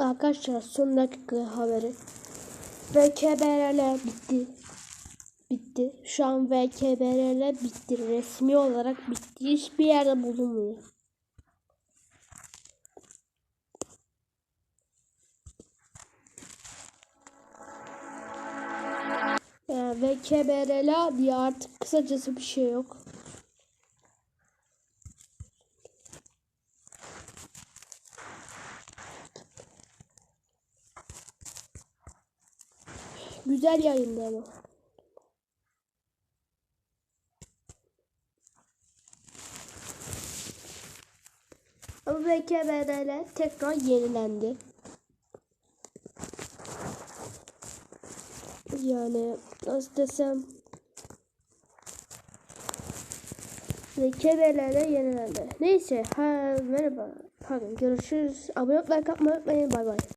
Arkadaşlar son dakika haberi. VKBRL bitti. Bitti. Şu an VKBRL bitti. Resmi olarak bitti. Hiçbir yerde bulunmuyor. Yani VKBRL diye artık kısacası bir şey yok. Güzel yayındı ama. Ama VKBRL tekrar yenilendi. Yani nasıl desem VKBRL yenilendi. Neyse ha merhaba. Pardon görüşürüz. Abone olmayı like unutmayın. Bay bay.